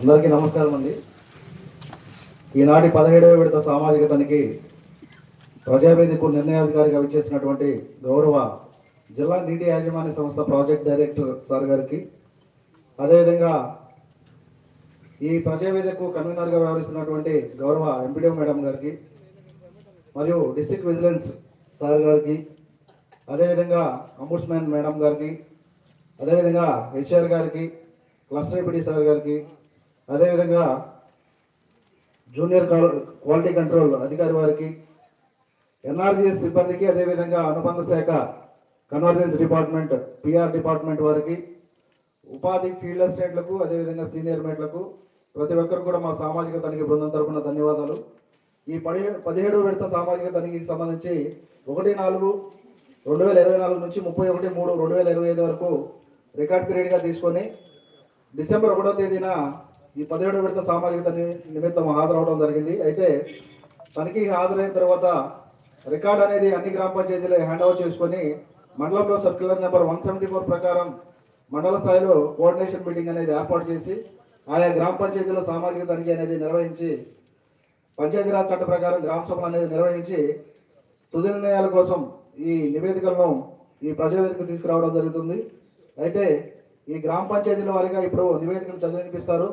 అందరికీ నమస్కారం అండి. ఈనాటి పదిహేడవ విడత సామాజిక తనిఖీ ప్రజావేదిక నిర్ణయాధికారిగా విచ్చేసినటువంటి గౌరవ జిల్లా నీటి యాజమాన్య సంస్థ ప్రాజెక్ట్ డైరెక్టర్ సార్ గారికి. అదేవిధంగా ఈ ప్రజావేదికకు కన్వీనర్గా వ్యవహరిస్తున్నటువంటి గౌరవ ఎంపీడీఓ మేడం గారికి మరియు డిస్ట్రిక్ట్ విజిలెన్స్ సార్ గారికి అదేవిధంగా అంబుడ్స్మెన్ మేడం గారికి అదేవిధంగా హెచ్ఆర్ గారికి క్లస్టర్ ఎంపీడీ సార్ గారికి అదేవిధంగా జూనియర్ కాల్- క్వాలిటీ కంట్రోల్ అధికారి వారికి ఎన్ఆర్జీఎస్ సిబ్బందికి అదేవిధంగా అనుబంధ శాఖ కన్వర్జెన్స్ డిపార్ట్మెంట్ పిఆర్ డిపార్ట్మెంట్ వారికి ఉపాధి ఫీల్డ్ అసిస్టెంట్లకు అదేవిధంగా సీనియర్ మేట్లకు ప్రతి ఒక్కరు కూడా మా సామాజిక తనిఖీ బృందం తరపున ధన్యవాదాలు. ఈ పదిహేడు పదిహేడు విడత సామాజిక తనిఖీకి సంబంధించి ఒకటి నాలుగు రెండు వేల ఇరవై నాలుగు నుంచి ముప్పై ఒకటి మూడు రెండు వేల ఇరవై ఐదు వరకు రికార్డ్ పీరియడ్గా తీసుకొని డిసెంబర్ ఒకటో తేదీన ఈ పదిహేడు విడత సామాజిక నిమిత్తం హాజరవడం జరిగింది. అయితే తనిఖీ హాజరైన తర్వాత రికార్డ్ అనేది అన్ని గ్రామ పంచాయతీలు హ్యాండ్ ఓవర్ చేసుకొని మండలంలో circular number one seventy four ప్రకారం మండల స్థాయిలో కోఆర్డినేషన్ మీటింగ్ అనేది ఏర్పాటు చేసి ఆయా గ్రామ పంచాయతీలో సామాజిక తనిఖీ అనేది నిర్వహించి పంచాయతీరాజ్ చట్ట ప్రకారం గ్రామ సభలు అనేది నిర్వహించి తుది నిర్ణయాల కోసం ఈ నివేదికలను ఈ ప్రజావేదిక తీసుకురావడం జరుగుతుంది. అయితే ఈ గ్రామ పంచాయతీల వారిగా ఇప్పుడు నివేదికలు చదివినిపిస్తారు